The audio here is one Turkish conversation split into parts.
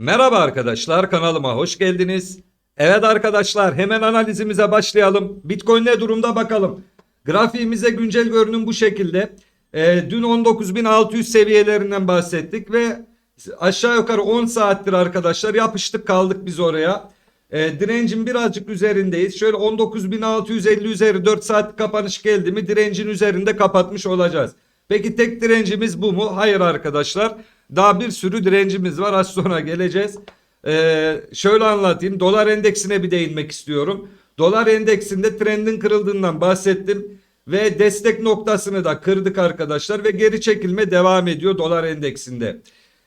Merhaba arkadaşlar kanalıma hoş geldiniz. Evet arkadaşlar hemen analizimize başlayalım. Bitcoin ne durumda bakalım. Grafiğimize güncel görünüm bu şekilde. Ee, dün 19.600 seviyelerinden bahsettik ve aşağı yukarı 10 saattir arkadaşlar yapıştık kaldık biz oraya. Ee, direncin birazcık üzerindeyiz. Şöyle 19.650 üzeri 4 saat kapanış geldi mi direncin üzerinde kapatmış olacağız. Peki tek direncimiz bu mu? Hayır arkadaşlar. Daha bir sürü direncimiz var. Az sonra geleceğiz. Ee, şöyle anlatayım. Dolar endeksine bir değinmek istiyorum. Dolar endeksinde trendin kırıldığından bahsettim. Ve destek noktasını da kırdık arkadaşlar. Ve geri çekilme devam ediyor dolar endeksinde.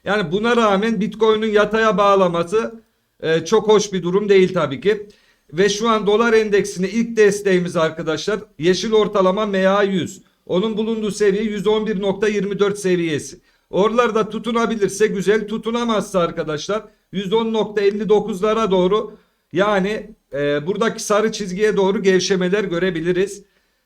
Yani buna rağmen Bitcoin'in yataya bağlaması e, çok hoş bir durum değil tabii ki. Ve şu an dolar endeksinde ilk desteğimiz arkadaşlar yeşil ortalama MA100. Onun bulunduğu seviye 111.24 seviyesi. Oralarda tutunabilirse güzel tutunamazsa arkadaşlar 110.59'lara doğru yani e, buradaki sarı çizgiye doğru gevşemeler görebiliriz.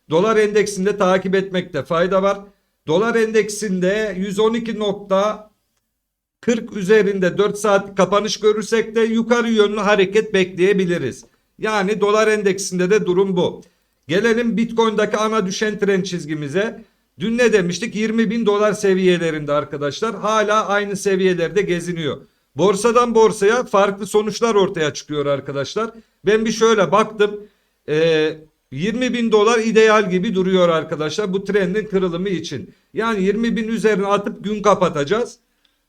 Dolar endeksinde takip etmekte fayda var. Dolar endeksinde 112.40 üzerinde 4 saat kapanış görürsek de yukarı yönlü hareket bekleyebiliriz. Yani dolar endeksinde de durum bu. Gelelim Bitcoin'daki ana düşen trend çizgimize. Dün ne demiştik? 20 bin dolar seviyelerinde arkadaşlar. Hala aynı seviyelerde geziniyor. Borsadan borsaya farklı sonuçlar ortaya çıkıyor arkadaşlar. Ben bir şöyle baktım. Ee, 20 bin dolar ideal gibi duruyor arkadaşlar bu trendin kırılımı için. Yani 20 bin üzerine atıp gün kapatacağız.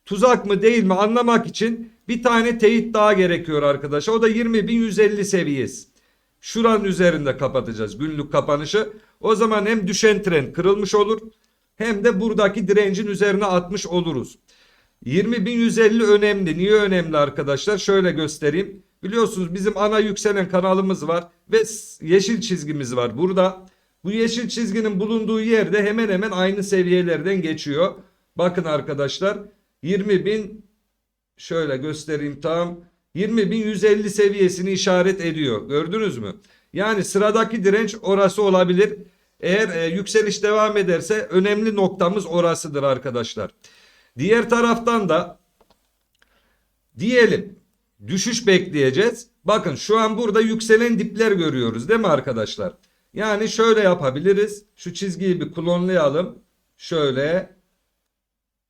Tuzak mı değil mi anlamak için bir tane teyit daha gerekiyor arkadaşlar. O da 20.150 seviyesi. Şuranın üzerinde kapatacağız günlük kapanışı. O zaman hem düşen trend kırılmış olur hem de buradaki direncin üzerine atmış oluruz. 20.150 önemli. Niye önemli arkadaşlar? Şöyle göstereyim. Biliyorsunuz bizim ana yükselen kanalımız var ve yeşil çizgimiz var burada. Bu yeşil çizginin bulunduğu yerde hemen hemen aynı seviyelerden geçiyor. Bakın arkadaşlar 20.000 şöyle göstereyim tam 20.150 seviyesini işaret ediyor. Gördünüz mü? Yani sıradaki direnç orası olabilir. Eğer e, yükseliş devam ederse önemli noktamız orasıdır arkadaşlar. Diğer taraftan da diyelim düşüş bekleyeceğiz. Bakın şu an burada yükselen dipler görüyoruz değil mi arkadaşlar? Yani şöyle yapabiliriz. Şu çizgiyi bir klonlayalım. Şöyle.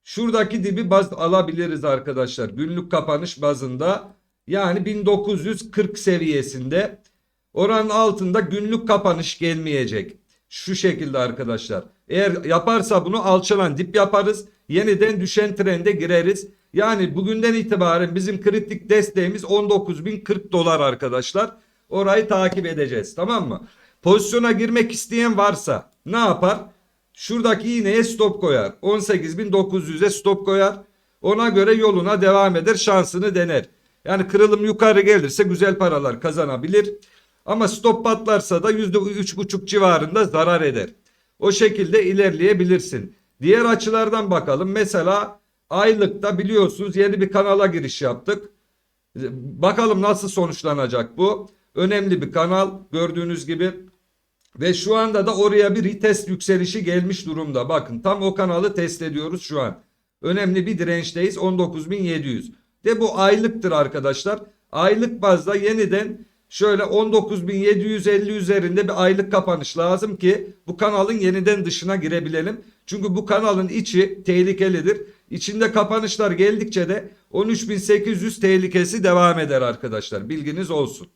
Şuradaki dibi baz alabiliriz arkadaşlar. Günlük kapanış bazında. Yani 1940 seviyesinde. Oranın altında günlük kapanış gelmeyecek. Şu şekilde arkadaşlar. Eğer yaparsa bunu alçalan dip yaparız. Yeniden düşen trende gireriz. Yani bugünden itibaren bizim kritik desteğimiz 19.040 dolar arkadaşlar. Orayı takip edeceğiz tamam mı? Pozisyona girmek isteyen varsa ne yapar? Şuradaki iğneye stop koyar. 18.900'e stop koyar. Ona göre yoluna devam eder şansını dener. Yani kırılım yukarı gelirse güzel paralar kazanabilir. Ama stop patlarsa da %3,5 civarında zarar eder. O şekilde ilerleyebilirsin. Diğer açılardan bakalım. Mesela aylıkta biliyorsunuz yeni bir kanala giriş yaptık. Bakalım nasıl sonuçlanacak bu. Önemli bir kanal gördüğünüz gibi. Ve şu anda da oraya bir retest yükselişi gelmiş durumda. Bakın tam o kanalı test ediyoruz şu an. Önemli bir dirençteyiz 19.700. De bu aylıktır arkadaşlar. Aylık bazda yeniden şöyle 19.750 üzerinde bir aylık kapanış lazım ki bu kanalın yeniden dışına girebilelim. Çünkü bu kanalın içi tehlikelidir. İçinde kapanışlar geldikçe de 13.800 tehlikesi devam eder arkadaşlar. Bilginiz olsun.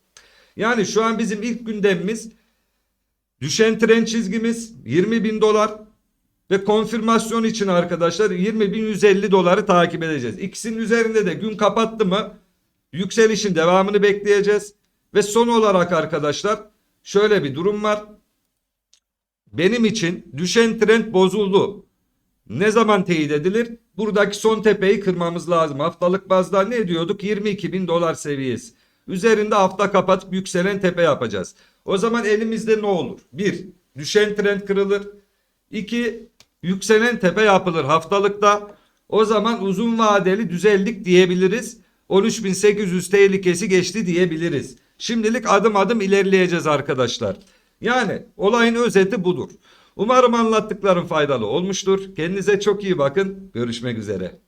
Yani şu an bizim ilk gündemimiz düşen trend çizgimiz 20 bin dolar ve konfirmasyon için arkadaşlar 20.150 doları takip edeceğiz. İkisinin üzerinde de gün kapattı mı yükselişin devamını bekleyeceğiz. Ve son olarak arkadaşlar şöyle bir durum var. Benim için düşen trend bozuldu. Ne zaman teyit edilir? Buradaki son tepeyi kırmamız lazım. Haftalık bazda ne diyorduk? 22 bin dolar seviyesi. Üzerinde hafta kapatıp yükselen tepe yapacağız. O zaman elimizde ne olur? Bir, düşen trend kırılır. İki, yükselen tepe yapılır haftalıkta. O zaman uzun vadeli düzeldik diyebiliriz. 13.800 tehlikesi geçti diyebiliriz. Şimdilik adım adım ilerleyeceğiz arkadaşlar. Yani olayın özeti budur. Umarım anlattıklarım faydalı olmuştur. Kendinize çok iyi bakın. Görüşmek üzere.